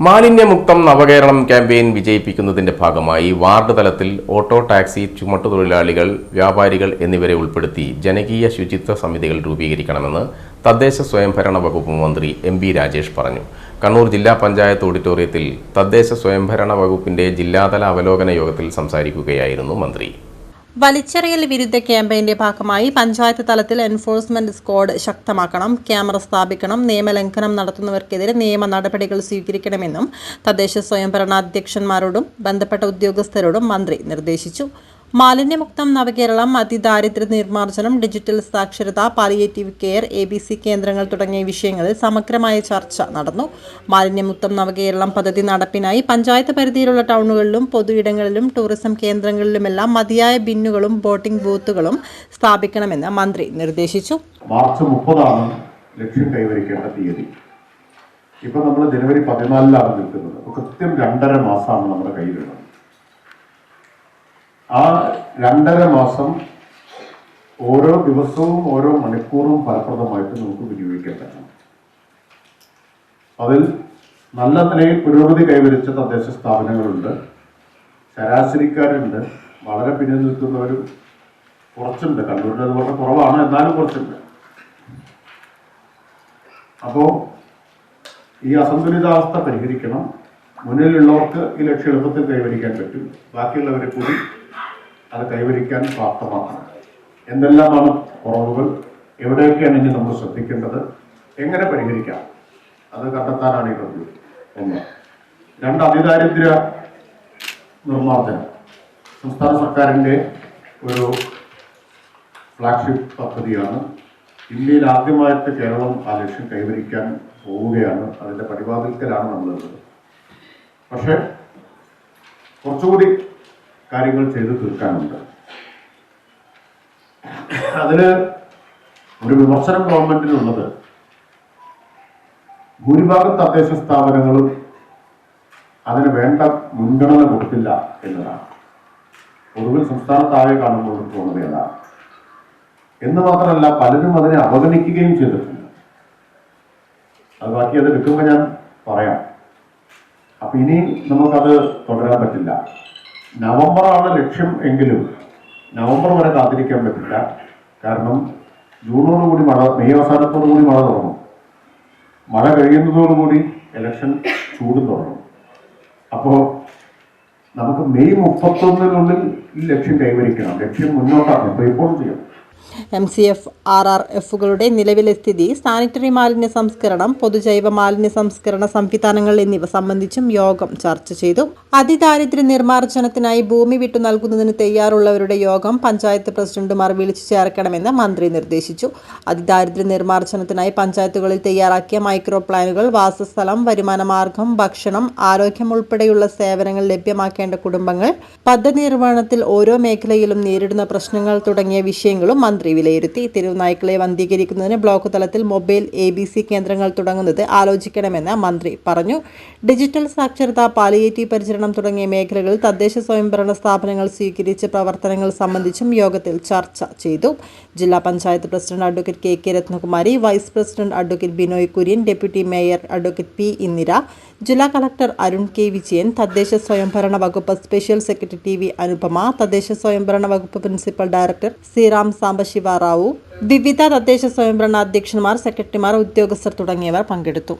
മാലിന്യമുക്തം നവകേരളം campaign വിജയിപ്പിക്കുന്നതിന്റെ ഭാഗമായി ward തലത്തിൽ auto taxi ചുമട്ടുതൊഴിലാളികൾ വ്യാപാരികൾ എന്നിവരെ ഉൾപ്പെടുത്തി ജനകീയ ശുചിത്വ സമിതികൾ രൂപീകരിക്കണമെന്ന് തദ്ദേശ സ്വയംഭരണ വകുപ്പ് മന്ത്രി എം ബി രാജേഷ് പറഞ്ഞു. കണ്ണൂർ ജില്ലാ പഞ്ചായത്ത് ഓഡിറ്റോറിയത്തിൽ തദ്ദേശ സ്വയംഭരണ വകുപ്പിന്റെ ജില്ലാതല അവലോകന യോഗത്തിൽ സംസാരിക്കുകയായിരുന്നു മന്ത്രി. വലിച്ചെറിയൽ വിരുദ്ധ ക്യാമ്പയിന്റെ ഭാഗമായി പഞ്ചായത്ത് തലത്തിൽ എൻഫോഴ്സ്മെന്റ് സ്ക്വാഡ് ശക്തമാക്കണം ക്യാമറ സ്ഥാപിക്കണം നിയമലംഘനം നടത്തുന്നവർക്കെതിരെ നിയമ നടപടികൾ സ്വീകരിക്കണമെന്നും തദ്ദേശ സ്വയംഭരണാധ്യക്ഷന്മാരോടും ബന്ധപ്പെട്ട ഉദ്യോഗസ്ഥരോടും മന്ത്രി നിർദ്ദേശിച്ചു. മാലിന്യമുക്തം നവകേരളം അതിദാരിദ്ര്യ നിർമ്മാർജനം ഡിജിറ്റൽ സാക്ഷരത palliative care A B C കേന്ദ്രങ്ങൾ തുടങ്ങിയ വിഷയങ്ങളിൽ സമഗ്രമായ ചർച്ച നടന്നു. മാലിന്യമുക്തം നവകേരളം പദ്ധതി നടപ്പിനായി പഞ്ചായത്ത് പരിധിയിലുള്ള ടൗണുകളിലും പൊതുയിടങ്ങളിലും ടൂറിസം കേന്ദ്രങ്ങളിലുമെല്ലാം മതിയായ ബിന്നുകളും ബോട്ടിംഗ് ബൂത്തുകളും സ്ഥാപിക്കണമെന്ന് മന്ത്രി നിർദ്ദേശിച്ചു. മാർച്ച് മുപ്പതാണ് ലക്ഷ്യം കൈവരിക്കേണ്ട തീയതി. ഇപ്പൊ നമ്മൾ ജനുവരി പതിനാലിലാണ് നിൽക്കുന്നത്. കൃത്യം രണ്ടര മാസമാണ് നമ്മുടെ കയ്യിലുള്ളത്. ആ രണ്ടര മാസം ഓരോ ദിവസവും ഓരോ മണിക്കൂറും ഫലപ്രദമായിട്ട് നമുക്ക് വിനിയോഗിക്കേണ്ടതാണ്. അതിൽ നല്ല നിലയിൽ പുരോഗതി കൈവരിച്ച തദ്ദേശ സ്ഥാപനങ്ങളുണ്ട്. ശരാശരിക്കാരുണ്ട്. വളരെ പിന്നിൽ നിൽക്കുന്നവരും കുറച്ചുണ്ട്. കണ്ണൂരിൽ അതുപോലെ കുറവാണ് എന്നാലും കുറച്ചുണ്ട്. അപ്പോൾ ഈ അസന്തുലിതാവസ്ഥ പരിഹരിക്കണം. മുന്നിലുള്ളവർക്ക് ഈ ലക്ഷ്യം എളുപ്പത്തിൽ കൈവരിക്കാൻ പറ്റും. ബാക്കിയുള്ളവരെ കൂടി അത് കൈവരിക്കാൻ പ്രാപ്തമാക്കണം. എന്തെല്ലാമാണ് കുറവുകൾ? എവിടെയൊക്കെയാണ് ഇനി നമ്മൾ ശ്രദ്ധിക്കേണ്ടത്? എങ്ങനെ പരിഹരിക്കാം? അത് കണ്ടെത്താനാണ് ഈ പദ്ധതി ഒന്ന്. രണ്ട് അതിദാരിദ്ര്യ നിർമ്മാർജനം. സംസ്ഥാന സർക്കാരിന്റെ ഒരു ഫ്ലാഗ്ഷിപ്പ് പദ്ധതിയാണ്. ഇന്ത്യയിൽ ആദ്യമായിട്ട് കേരളം ആ ലക്ഷ്യം കൈവരിക്കാൻ പോവുകയാണ്. അതിന്റെ പടിവാതിൽക്കലാണ് നമ്മളുള്ളത് പക്ഷേ കുറച്ചുകൂടി കാര്യങ്ങൾ ചെയ്തു തീർക്കാനുണ്ട്. അതിന് ഒരു വിമർശനം ഗവൺമെന്റിനുള്ളത്. ഭൂരിഭാഗം തദ്ദേശ സ്ഥാപനങ്ങളും അതിന് വേണ്ട മുൻഗണന കൊടുത്തില്ല എന്നതാണ്. പൊതുവിൽ സംസ്ഥാനത്താകെ കാണുമ്പോൾ തോന്നുന്നത് എന്നാണ് എന്ന് മാത്രമല്ല പലരും അതിനെ അവഗണിക്കുകയും ചെയ്തിട്ടുണ്ട്. അത് ബാക്കി അത് എടുക്കുമ്പോൾ ഞാൻ ഇനി നമുക്കത് തുടരാൻ പറ്റില്ല. നവംബറാണ് ലക്ഷ്യം എങ്കിലും നവംബർ വരെ കാത്തിരിക്കാൻ പറ്റില്ല. കാരണം ജൂണോടുകൂടി മഴ മെയ് അവസാനത്തോടുകൂടി മഴ തുടങ്ങും. മഴ കഴിയുന്നതോടുകൂടി ഇലക്ഷൻ ചൂട് തുടങ്ങും. അപ്പോൾ നമുക്ക് മെയ് മുപ്പത്തൊന്നിനുള്ളിൽ ഈ ലക്ഷ്യം കൈവരിക്കണം. ലക്ഷ്യം മുന്നോട്ടാണ് ഇപ്പോൾ ഇപ്പോഴും ചെയ്യാം M C F R R എഫുകളുടെ നിലവിലെ സ്ഥിതി സാനിറ്ററി മാലിന്യ സംസ്കരണം പൊതുജൈവ മാലിന്യ സംസ്കരണ സംവിധാനങ്ങൾ എന്നിവ സംബന്ധിച്ചും യോഗം ചർച്ച ചെയ്തു. അതിദാരിദ്ര്യ നിർമ്മാർജനത്തിനായി ഭൂമി വിട്ടു നൽകുന്നതിന് തയ്യാറുള്ളവരുടെ യോഗം പഞ്ചായത്ത് പ്രസിഡന്റുമാർ വിളിച്ചു ചേർക്കണമെന്ന് മന്ത്രി നിർദ്ദേശിച്ചു. അതിദാരിദ്ര്യ നിർമ്മാർജനത്തിനായി പഞ്ചായത്തുകളിൽ തയ്യാറാക്കിയ മൈക്രോ പ്ലാനുകൾ വാസസ്ഥലം വരുമാനമാർഗം ഭക്ഷണം ആരോഗ്യം ഉൾപ്പെടെയുള്ള സേവനങ്ങൾ ലഭ്യമാക്കേണ്ട കുടുംബങ്ങൾ പദ്ധതി നിർവഹണത്തിൽ ഓരോ മേഖലയിലും നേരിടുന്ന പ്രശ്നങ്ങൾ തുടങ്ങിയ വിഷയങ്ങളും മന്ത്രി വിലയിരുത്തി തെരുവുനായ്ക്കളെ വന്ധീകരിക്കുന്നതിന് ബ്ലോക്ക് തലത്തിൽ മൊബൈൽ എ കേന്ദ്രങ്ങൾ തുടങ്ങുന്നത് ആലോചിക്കണമെന്ന് മന്ത്രി പറഞ്ഞു. ഡിജിറ്റൽ സാക്ഷരത പാലിയേറ്റീവ് പരിചരണം തുടങ്ങിയ മേഖലകളിൽ തദ്ദേശ സ്വയംഭരണ സ്ഥാപനങ്ങൾ സ്വീകരിച്ച പ്രവർത്തനങ്ങൾ സംബന്ധിച്ചും യോഗത്തിൽ ചർച്ച ചെയ്തു. ജില്ലാ panchayat president advocate K K Rathnakumari vice president advocate Binoy Kurian deputy mayor advocate P Indira ജില്ലാ കളക്ടർ അരുൺ കെ വിജയൻ തദ്ദേശ സ്വയംഭരണ വകുപ്പ് special secretary T V Anupama തദ്ദേശ സ്വയംഭരണ വകുപ്പ് പ്രിൻസിപ്പൽ ഡയറക്ടർ സിറാം സാംബശിവ റാവു വിവിധ തദ്ദേശ സ്വയംഭരണ അധ്യക്ഷന്മാർ സെക്രട്ടറിമാർ ഉദ്യോഗസ്ഥർ തുടങ്ങിയവർ പങ്കെടുത്തു.